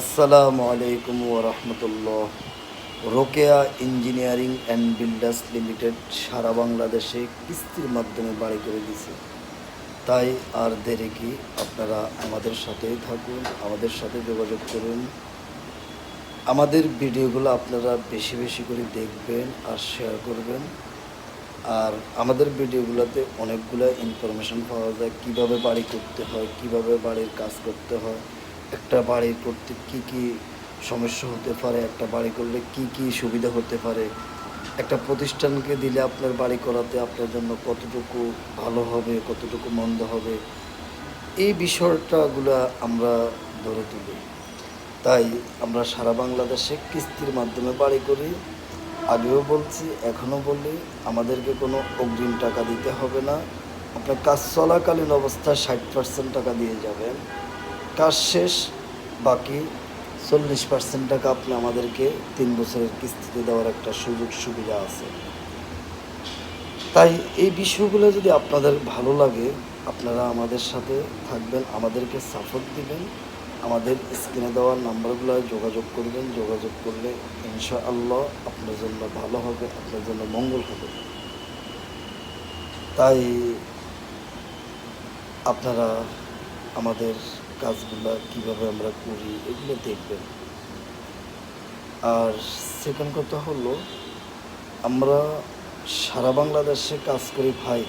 আসসালামু আলাইকুম ওরহমতুল্লাহ Rokeya engineering and builders limited সারা বাংলাদেশে কিস্তির মাধ্যমে বাড়ি করে দিছে তাই আর দেরি কি, আপনারা আমাদের সাথেই থাকুন, আমাদের সাথে যোগাযোগ করুন। আমাদের ভিডিওগুলো আপনারা বেশি বেশি করে দেখবেন আর শেয়ার করবেন। আর আমাদের ভিডিওগুলোতে অনেকগুলো ইনফরমেশন পাওয়া যায়, কীভাবে বাড়ি করতে হয়, কীভাবে বাড়ির কাজ করতে হয়। একটা বাড়ি করতে কি কি সমস্যা হতে পারে, একটা বাড়ি করলে কি কি সুবিধা হতে পারে? একটা প্রতিষ্ঠানকে দিলে আপনার বাড়ি করাতে আপনার জন্য কতটুকু ভালো হবে, কতটুকু মন্দ হবে? এই বিষয়টাগুলো আমরা ধরে তুলি। তাই আমরা সারা বাংলাদেশে কিস্তির মাধ্যমে বাড়ি করি। আগেও বলছি, এখনও বলি, আমাদেরকে কোনো অগ্রিম টাকা দিতে হবে না। আপনার কাজ চলাকালীন অবস্থায় ষাট পার্সেন্ট টাকা দিয়ে যাবেন। কাজ শেষ, বাকি চল্লিশ পার্সেন্ট টাকা আপনি আমাদেরকে তিন বছরের কিস্তিতে দেওয়ার একটা সুযোগ সুবিধা আছে। তাই এই বিষয়গুলো যদি আপনাদের ভালো লাগে, আপনারা আমাদের সাথে থাকবেন, আমাদেরকে সাপোর্ট দিবেন। আমাদের স্ক্রিনে দেওয়ার নাম্বারগুলো যোগাযোগ করবেন। যোগাযোগ করলে ইনশাআল্লাহ আপনার জন্য ভালো হবে, আপনার জন্য মঙ্গল হবে। তাই আপনারা আমাদের কাজগুলো কীভাবে আমরা করি, এগুলো দেখবেন। আর সেকেন্ড কথা হলো, আমরা সারা বাংলাদেশে কাজ করি ভাই।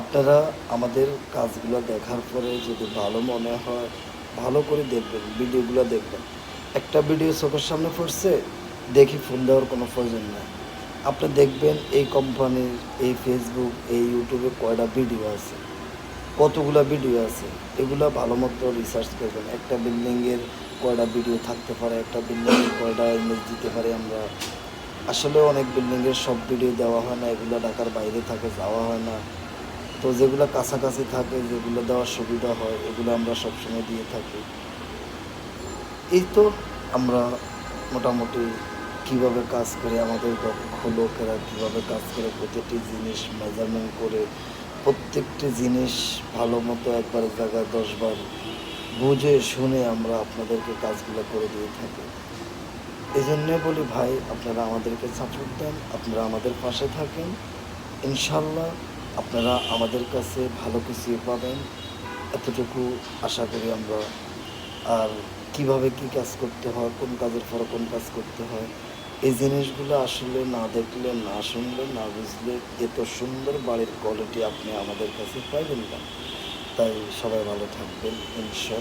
আপনারা আমাদের কাজগুলো দেখার পরে যদি ভালো মনে হয়, ভালো করে দেখবেন, ভিডিওগুলো দেখবেন। একটা ভিডিও চোখের সামনে পড়ছে, দেখি ফোন দেওয়ার কোনো প্রয়োজন নেই। আপনি দেখবেন এই কোম্পানির এই ফেসবুক এই ইউটিউবে কয়টা ভিডিও আছে। কতগুলো ভিডিও আছে, এগুলো ভালো মতো রিসার্চ করবেন। একটা বিল্ডিংয়ের কয়টা ভিডিও থাকতে পারে, একটা বিল্ডিংয়ের কয়টা ইমেজ দিতে পারি আমরা। আসলে অনেক বিল্ডিংয়ের সব ভিডিও দেওয়া হয় না, এগুলো ঢাকার বাইরে থাকে, যাওয়া হয় না। তো যেগুলো কাছাকাছি থাকে, যেগুলো দেওয়ার সুবিধা হয়, এগুলো আমরা সবসময় দিয়ে থাকি। এই তো আমরা মোটামুটি কীভাবে কাজ করে আমাদের দক্ষ লোকেরা কীভাবে কাজ করে, প্রতিটি জিনিস মেজারমেন্ট করে প্রত্যেকটি জিনিস ভালো মতো একবার জায়গায় দশবার বুঝে শুনে আমরা আপনাদেরকে কাজগুলো করে দিয়ে থাকি। এই জন্যে বলি ভাই, আপনারা আমাদেরকে সাপোর্ট দেন, আপনারা আমাদের পাশে থাকেন। ইনশাল্লাহ আপনারা আমাদের কাছে ভালো কিছু পাবেন। এতটুকু আশা করি আমরা আর কীভাবে কি কাজ করতে হয়, কোন কাজের পর কোন কাজ করতে হয়, এই জিনিসগুলো আসলে না দেখলে, না শুনলে, না বুঝলে এত সুন্দর বাড়ির কোয়ালিটি আপনি আমাদের কাছে পাইবেন না। তাই সবাই ভালো থাকবেন ইনশা